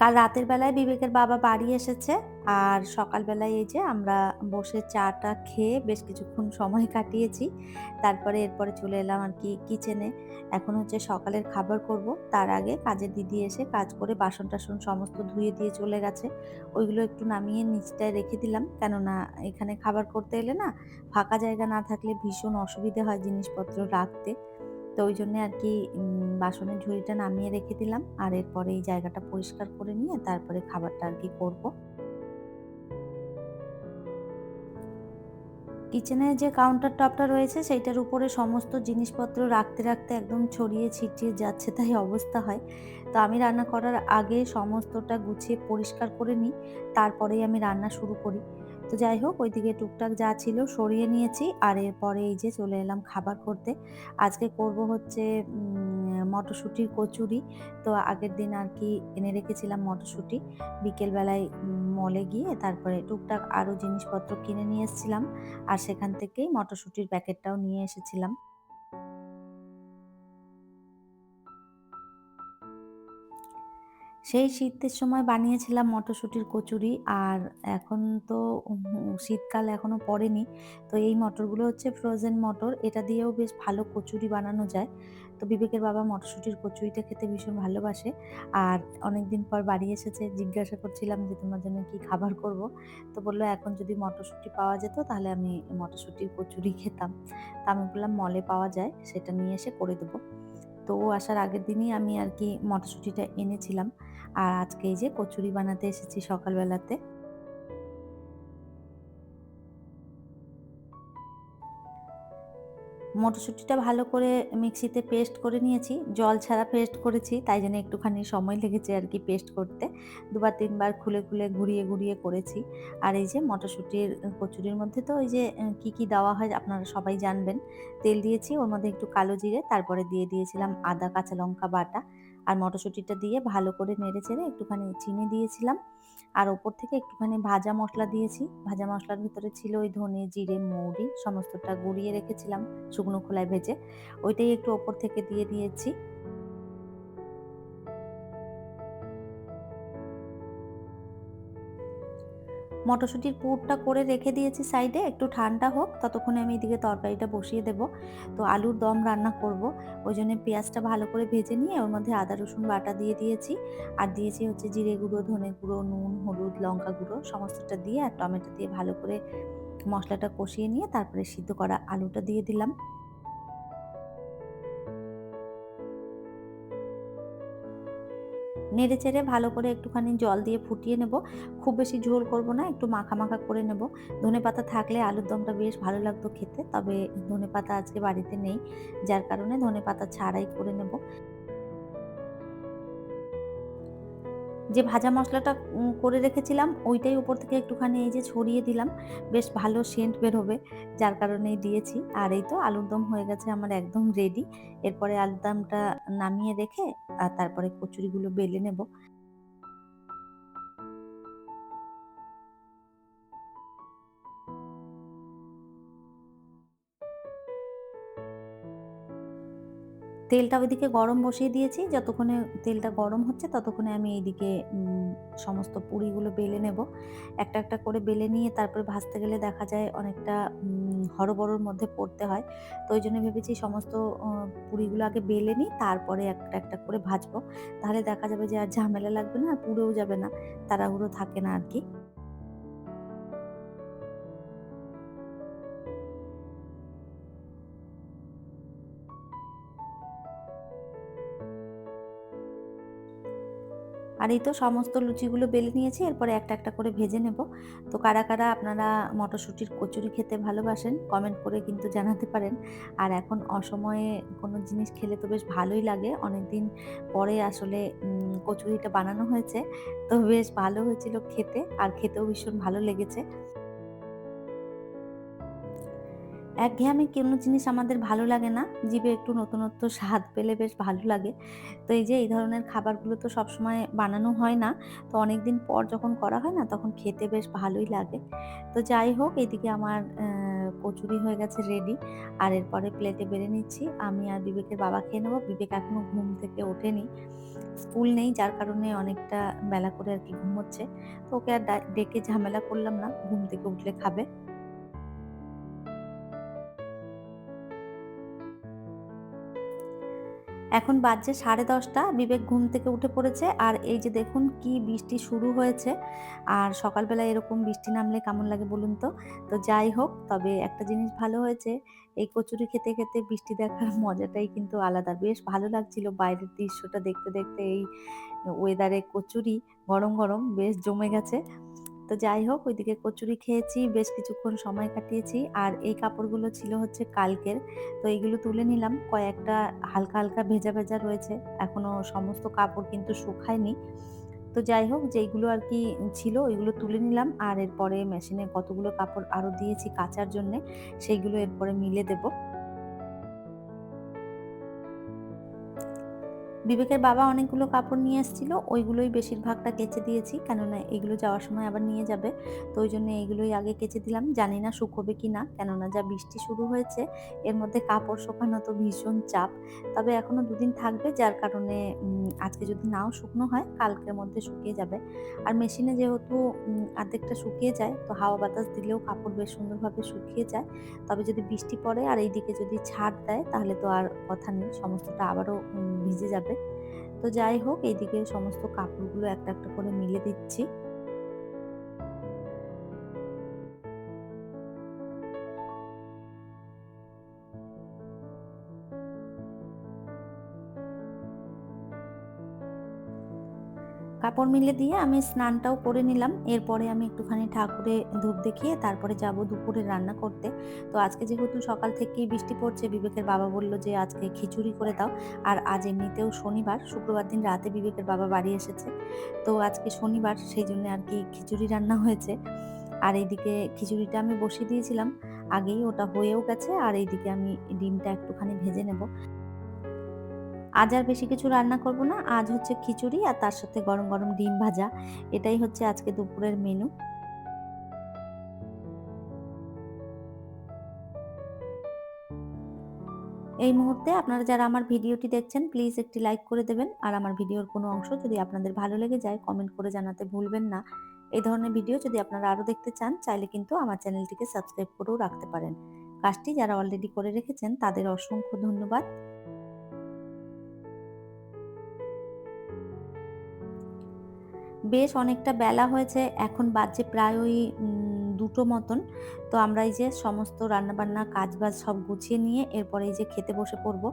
কাল রাতের বেলায় বিবেকের বাবা বাড়ি এসেছে। আর সকালবেলায় এই যে আমরা বসে চাটা খেয়ে বেশ কিছুক্ষণ সময় কাটিয়েছি। তারপরে এরপরে চলে এলাম আর কি কিচেনে এখন হচ্ছে সকালের খাবার করব। তার আগে কাজের দিদি এসে কাজ করে বাসন টাসন সমস্ত ধুয়ে দিয়ে চলে গেছে। ওইগুলো একটু নামিয়ে নিচটায় রেখে দিলাম। কেননা এখানে খাবার করতে এলে না ফাঁকা জায়গা না থাকলে ভীষণ অসুবিধে হয় জিনিসপত্র রাখতে। তো ওই জন্যে আর কি বাসনের ঝুড়িটা নামিয়ে রেখে দিলাম। আর এরপরে এই জায়গাটা পরিষ্কার করে নিয়ে তারপরে খাবারটা আর কি করব। কিচেনের যে কাউন্টার টপটা রয়েছে, সেইটার উপরে সমস্ত জিনিসপত্র রাখতে রাখতে একদম ছড়িয়ে ছিটিয়ে যাচ্ছে, তাই অবস্থা হয়। তো আমি রান্না করার আগে সমস্তটা গুছিয়ে পরিষ্কার করে নিই, তারপরেই আমি রান্না শুরু করি। তো যাই হোক, ওইদিকে টুকটাক যা ছিল সরিয়ে নিয়েছি, আর এরপরে এই যে চলে এলাম খাবার করতে। আজকে করব হচ্ছে মটরশুঁটির কচুরি। তো আগের দিন আর কি এনে রেখেছিলাম মটরশুঁটি। বিকেলবেলায় মলে গিয়ে তারপরে টুকটাক আরও জিনিসপত্র কিনে নিয়ে এসেছিলাম। আর সেখান থেকেই মটরশুঁটির প্যাকেটটাও নিয়ে এসেছিলাম। সেই শীতের সময় বানিয়েছিলাম মটরশুঁটির কচুরি আর এখন তো শীতকাল এখনও পড়েনি। তো এই মটরগুলো হচ্ছে ফ্রোজেন মটর। এটা দিয়েও বেশ ভালো কচুরি বানানো যায়। তো বিবেকের বাবা মটরশুঁটির কচুরিটা খেতে ভীষণ ভালোবাসে। আর অনেকদিন পর বাড়ি এসেছে, জিজ্ঞাসা করছিলাম যে, তোমার জন্য কি খাবার করব? তো বলল, এখন যদি মটরশুঁটি পাওয়া যেত, তাহলে আমি মটরশুঁটির কচুরি খেতাম। তা আমি বললাম, মলে পাওয়া যায়, সেটা নিয়ে এসে করে দেবো। তো ও আসার আগের দিনই আমি আর কি মটরশুঁটিটা এনেছিলাম। আর আজকে এই যে কচুরি বানাতে এসেছি সকালবেলাতে। মটরশুঁটিটা ভালো করে মিক্সিতে পেস্ট করে নিয়েছি। জল ছাড়া পেস্ট করেছি, তাই জন্য একটুখানি সময় লেগেছে আর কি পেস্ট করতে। দুবার, তিনবার খুলে খুলে ঘুরিয়ে ঘুরিয়ে করেছি। আর এই যে মটরশুঁটির, কচুরির মধ্যে তো ওই যে কি কি দেওয়া হয় আপনারা সবাই জানবেন। তেল দিয়েছি, ওর মধ্যে একটু কালো জিরে, তারপরে দিয়ে দিয়েছিলাম আদা, কাঁচা লঙ্কা বাটা। আর মটরশুঁটিটা দিয়ে ভালো করে নেড়ে চেড়ে একটুখানি চিনি দিয়েছিলাম। আর ওপর থেকে একটুখানি ভাজা মশলা দিয়েছি। ভাজা মশলার ভিতরে ছিল ওই ধনে, জিরে, মৌরি সমস্তটা গুঁড়িয়ে রেখেছিলাম শুকনো খোলায় ভেজে। ওইটাই একটু ওপর থেকে দিয়ে দিয়েছি। মটরশুঁটির পুরটা করে রেখে দিয়েছি সাইডে, একটু ঠান্ডা হোক, ততক্ষণে আমি এদিকে তরকারিটা বসিয়ে দেব। তো আলুর দম রান্না করব, ওই জন্য পেঁয়াজটা ভালো করে ভেজে নিয়ে ওর মধ্যে আদা, রসুন বাটা দিয়ে দিয়েছি। আর দিয়েছি হচ্ছে জিরে গুঁড়ো, ধনে গুঁড়ো, নুন, হলুদ, লঙ্কা গুঁড়ো, সমস্তটা দিয়ে আর টমেটো দিয়ে ভালো করে মশলাটা কষিয়ে নিয়ে তারপরে সিদ্ধ করা আলুটা দিয়ে দিলাম। নেড়ে চেড়ে ভালো করে একটুখানি জল দিয়ে ফুটিয়ে নেব। খুব বেশি ঝোল করব না, একটু মাখা মাখা করে নেব। ধনে পাতা থাকলে আলুর দমটা বেশ ভালো লাগতো খেতে, তবে ধনে পাতা আজকে বাড়িতে নেই, যার কারণে ধনে পাতা ছাড়াই করে নেব। যে ভাজা মশলাটা করে রেখেছিলাম, ওইটাই উপর থেকে একটুখানি এই যে ছড়িয়ে দিলাম। বেশ ভালো সেন্ট বেরোবে, যার কারণেই দিয়েছি। আর এই তো আলুর দম হয়ে গেছে আমার একদম রেডি এরপরে আলুর দমটা নামিয়ে রেখে, আর তারপরে কচুরিগুলো বেলে নেব। তেলটা ওইদিকে গরম বসিয়ে দিয়েছি। যতক্ষণে তেলটা গরম হচ্ছে, ততক্ষণে আমি এইদিকে সমস্ত পুরিগুলো বেলে নেব। একটা একটা করে বেলে নিয়ে তারপরে ভাজতে গেলে দেখা যায় অনেকটা হরবড়োর মধ্যে পড়তে হয়। তো ওই জন্য ভেবেছি সমস্ত পুরিগুলো আগে বেলে নিই, তারপরে একটা একটা করে ভাজবো। তাহলে দেখা যাবে যে আর ঝামেলা লাগবে না, আর পুড়েও যাবে না, তাড়াহুড়ো থাকে না আর কি। আর এই তো সমস্ত লুচিগুলো বেলে নিয়েছি, এরপরে একটা একটা করে ভেজে নেব। তো কারা কারা আপনারা মটরশুঁটির কচুরি খেতে ভালোবাসেন কমেন্ট করে কিন্তু জানাতে পারেন। আর এখন অসময়ে কোনো জিনিস খেলে তো বেশ ভালোই লাগে। অনেক দিন পরে আসলে কচুরিটা বানানো হয়েছে, তো বেশ ভালো হয়েছিল খেতে, আর খেতেও ভীষণ ভালো লেগেছে। একঘেয়েমি কোনো জিনিস আমাদের ভালো লাগে না। জীবে একটু নতুনত্ব, স্বাদ পেলে বেশ ভালো লাগে। তো এই যে, এই ধরনের খাবারগুলো তো সবসময় বানানো হয় না। তো অনেক দিন পর যখন করা হয় না, তখন খেতে বেশ ভালোই লাগে। তো যাই হোক, এদিকে আমার কচুরি হয়ে গেছে রেডি আর এরপরে প্লেটে বেড়ে নিচ্ছি। আমি আর বিবেকের বাবা খেয়ে নেব। বিবেক এখনও ঘুম থেকে ওঠেনি। স্কুল নেই, যার কারণে অনেকটা বেলা করে আর কি ঘুমোচ্ছে। তো ওকে আর ডেকে ঝামেলা করলাম না। ঘুম থেকে উঠলে খাবে। এখন বাজছে সাড়ে দশটা, বিবেক ঘুম থেকে উঠে পড়েছে। আর এই যে দেখুন কি বৃষ্টি শুরু হয়েছে। আর সকালবেলা এরকম বৃষ্টি নামলে কেমন লাগে বলুন তো? তো যাই হোক, তবে একটা জিনিস ভালো হয়েছে, এই কচুরি খেতে খেতে বৃষ্টি দেখার মজাটাই কিন্তু আলাদা। বেশ ভালো লাগছিল বাইরের দৃশ্যটা দেখতে দেখতে এই ওয়েদারে কচুরি গরম গরম বেশ জমে গেছে। তো যাই হোক, ওইদিকে কচুরি খেয়েছি, বেশ কিছুক্ষণ সময় কাটিয়েছি। আর এই কাপড়গুলো ছিল হচ্ছে কালকের। তো এইগুলো তুলে নিলাম। কয়েকটা হালকা হালকা ভেজা ভেজা রয়েছে। এখনও সমস্ত কাপড় কিন্তু শুকায়নি। তো যাই হোক, যেইগুলো আর কি ছিল ওইগুলো তুলে নিলাম। আর এরপরে মেশিনে কতগুলো কাপড় আরও দিয়েছি কাচার জন্যে, সেইগুলো এরপরে মিলে দেবো। বিবেকের বাবা অনেকগুলো কাপড় নিয়ে এসেছিল, ওইগুলোই বেশিরভাগটা কেচে দিয়েছি। কেননা এগুলো যাওয়ার সময় আবার নিয়ে যাবে। তো ওই জন্য এইগুলোই আগে কেচে দিলাম। জানি না শুকোবে কি না। কেননা যা বৃষ্টি শুরু হয়েছে, এর মধ্যে কাপড় শুকানো তো ভীষণ চাপ। তবে এখনও দুদিন থাকবে, যার কারণে আজকে যদি নাও শুকনো হয়, কালকের মধ্যে শুকিয়ে যাবে। আর মেশিনে যেহেতু অর্ধেকটা শুকিয়ে যায়, তো হাওয়া বাতাস দিলেও কাপড় বেশ সুন্দরভাবে শুকিয়ে যায়। তবে যদি বৃষ্টি পড়ে আর এইদিকে যদি ছাড় দেয়, তাহলে তো আর কথা নেই। সমস্তটা আবারও ভিজে যাবে। তো যাই হোক এইদিকে সমস্ত কাপড়গুলো একটা একটা করে মিলে দিচ্ছি। কাপড় মিলে দিয়ে আমি স্নানটাও করে নিলাম। এরপরে আমি একটুখানি ঠাকুরে ধূপ দেখিয়ে তারপরে যাব দুপুরে রান্না করতে। তো আজকে যেহেতু সকাল থেকেই বৃষ্টি পড়ছে, বিবেকের বাবা বলল যে আজকে খিচুড়ি করে দাও। আর আজ এমনিতেও শনিবার, শুক্রবার দিন রাতে বিবেকের বাবা বাড়ি এসেছে। তো আজকে শনিবার, সেই জন্য আর কি খিচুড়ি রান্না হয়েছে। আর এইদিকে খিচুড়িটা আমি বসিয়ে দিয়েছিলাম। আগেই ওটা হয়েও গেছে, আর এইদিকে আমি ডিমটা একটুখানি ভেজে নেব। আজ আর বেশি কিছু রান্না করব না, আজ হচ্ছে খিচুড়ি আর তার সাথে গরম গরম ডিম ভাজা। এটাই হচ্ছে আজকে দুপুরের মেনু এই মুহূর্তে আপনারা যারা আমার ভিডিওটি দেখছেন প্লিজ একটি লাইক করে দেবেন। আর আমার ভিডিওর কোনো অংশ যদি আপনাদের ভালো লেগে যায় কমেন্ট করে জানাতে ভুলবেন না। এই ধরনের ভিডিও যদি আপনারা আরও দেখতে চান, চাইলে কিন্তু আমার চ্যানেলটিকে সাবস্ক্রাইব করেও রাখতে পারেন। কাজটি যারা অলরেডি করে রেখেছেন, তাদের অসংখ্য ধন্যবাদ। বেশ অনেকটা বেলা হয়েছে, এখন বাজে প্রায় ওই দুটো মতন। তো আমরা এই যে সমস্ত রান্নাবান্না কাজ বাজ সব গুছিয়ে নিয়ে এরপরে এই যে খেতে বসে পড়ব।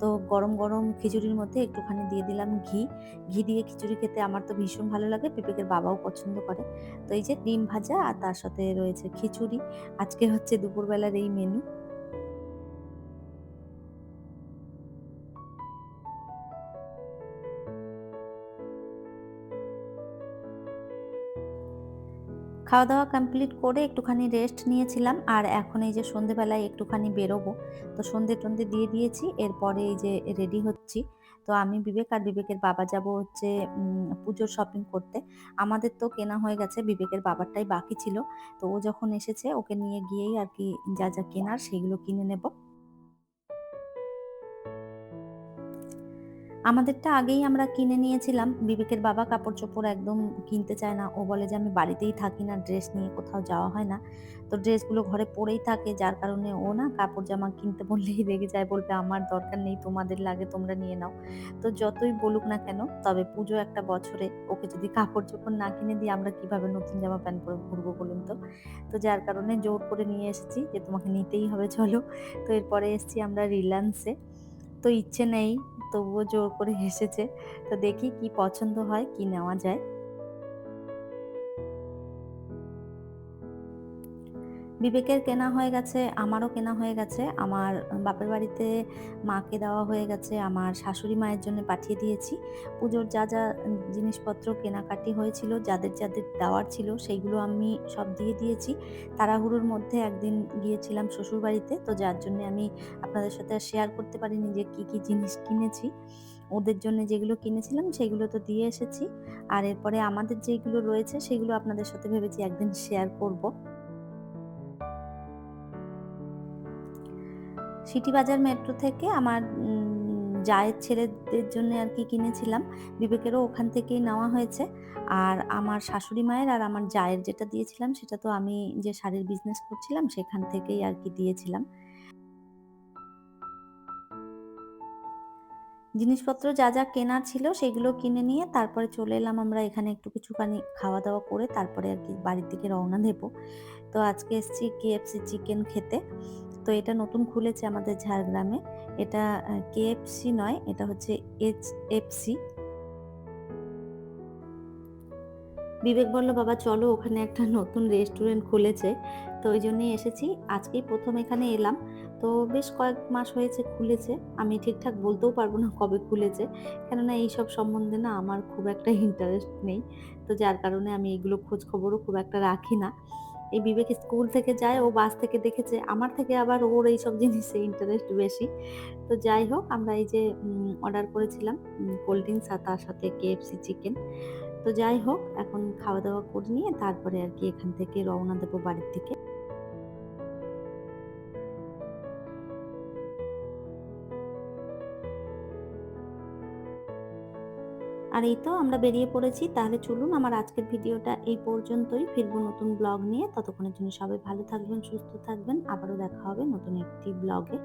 তো গরম গরম খিচুড়ির মধ্যে একটুখানি দিয়ে দিলাম ঘি। ঘি দিয়ে খিচুড়ি খেতে আমার তো ভীষণ ভালো লাগে, পেঁপেকের বাবাও পছন্দ করে। তো এই যে ডিম ভাজা আর তার সাথে রয়েছে খিচুড়ি। আজকে হচ্ছে দুপুরবেলার এই মেনু খাওয়া দাওয়া কমপ্লিট করে একটুখানি রেস্ট নিয়েছিলাম, আর এখন এই যে সন্ধেবেলায় একটুখানি বেরোবো, তো সন্ধে টন্ধে দিয়ে দিয়েছি, এরপরে এই যে রেডি হচ্ছি। তো আমি বিবেক আর বিবেকের বাবা যাব হচ্ছে পুজোর শপিং করতে। আমাদের তো কেনা হয়ে গেছে, বিবেকের বাবারটাই বাকি ছিল। তো ও যখন এসেছে, ওকে নিয়ে গিয়েই আর কি যা যা কেনার সেগুলো কিনে নেব। আমাদেরটা আগেই আমরা কিনে নিয়েছিলাম। বিবেকের বাবা কাপড় চোপড় একদম কিনতে চায় না। ও বলে যে, আমি বাড়িতেই থাকি না, ড্রেস নিয়ে কোথাও যাওয়া হয় না। তো ড্রেসগুলো ঘরে পরেই থাকে। যার কারণে ও না কাপড় জামা কিনতে বললেই রেগে যায়, বলবে, আমার দরকার নেই, তোমাদের লাগে, তোমরা নিয়ে নাও। তো যতই বলুক না কেন, তবে পুজো একটা বছরে ওকে যদি কাপড় চোপড় না কিনে দিই, আমরা কীভাবে নতুন জামা প্যান্ট পরে ঘুরবো বলুন তো? তো যার কারণে জোর করে নিয়ে এসেছি যে, তোমাকে নিতেই হবে, চলো। তো এরপরে এসেছি আমরা রিলায়েন্সে। তো ইচ্ছে নেই তবুও জোর করে হেসেছে। তো দেখি কি পছন্দ হয় কি নেওয়া যায়। বিবেকের কেনা হয়ে গেছে, আমারও কেনা হয়ে গেছে। আমার বাপের বাড়িতে মাকে দেওয়া হয়ে গেছে, আমার শাশুড়ি মায়ের জন্য পাঠিয়ে দিয়েছি। পুজোর যা যা জিনিসপত্র কেনাকাটি হয়েছিল, যাদের যাদের দেওয়ার ছিল, সেইগুলো আমি সব দিয়ে দিয়েছি। তাড়াহুড়োর মধ্যে একদিন গিয়েছিলাম শ্বশুর বাড়িতে, তো যার জন্য আমি আপনাদের সাথে শেয়ার করতে পারিনি যে কি কি জিনিস কিনেছি। ওদের জন্য যেগুলো কিনেছিলাম, সেগুলো তো দিয়ে এসেছি। আর এরপরে আমাদের যেগুলো রয়েছে, সেগুলো আপনাদের সাথে ভেবেছি একদিন শেয়ার করব। সিটি বাজার মেট্রো থেকে আমার জায়ের ছেলেদের জন্য আর কি কিনেছিলাম। বিবেকেরও ওখান থেকেই নেওয়া হয়েছে। আর আমার শাশুড়ি মায়ের আর আমার জায়ের যেটা দিয়েছিলাম, সেটা তো আমি যে শাড়ির বিজনেস করছিলাম, সেখান থেকেই আর কি দিয়েছিলাম। জিনিসপত্র যা যা কেনার ছিল, সেগুলো কিনে নিয়ে তারপরে চলে এলাম আমরা এখানে একটু কিছুখানি খাওয়া দাওয়া করে, তারপরে আর কি বাড়ির দিকে রওনা দেবো। তো আজকে এসেছি কেএফসি চিকেন খেতে। তো এটা নতুন খুলেছে আমাদের ঝাড়গ্রামে। এটা কেএফসি নয়, এটা হচ্ছে এইচ এফসি বিবেক বলল, বাবা, চলো, ওখানে একটা নতুন রেস্টুরেন্ট খুলেছে। তো ওই জন্যই এসেছি। আজকেই প্রথম এখানে এলাম। তো বেশ কয়েক মাস হয়েছে খুলেছে। আমি ঠিকঠাক বলতেও পারব না কবে খুলেছে। কেননা এইসব সম্বন্ধে না আমার খুব একটা ইন্টারেস্ট নেই। তো যার কারণে আমি এগুলো খোঁজ খবরও খুব একটা রাখি না। এই বিবেক স্কুল থেকে যায়, ও বাস থেকে দেখেছে, আমার থেকে আবার ওর এইসব জিনিসে ইন্টারেস্ট বেশি। তো যাই হোক, আমরা এই যে অর্ডার করেছিলাম কোল্ড ড্রিঙ্কস আর তার সাথে কেএফসি চিকেন তো যাই হোক, এখন খাওয়া দাওয়া করে নিয়ে তারপরে আর কি এখান থেকে রওনা দেবো বাড়ির দিকে। আর এই তো আমরা বেরিয়ে পড়েছি। তাহলে চলুন আমার আজকের ভিডিওটা এই পর্যন্তই। ফিরবো নতুন ব্লগ নিয়ে। ততক্ষণের জন্য সবাই ভালো থাকবেন, সুস্থ থাকবেন। আবারও দেখা হবে নতুন একটি ব্লগে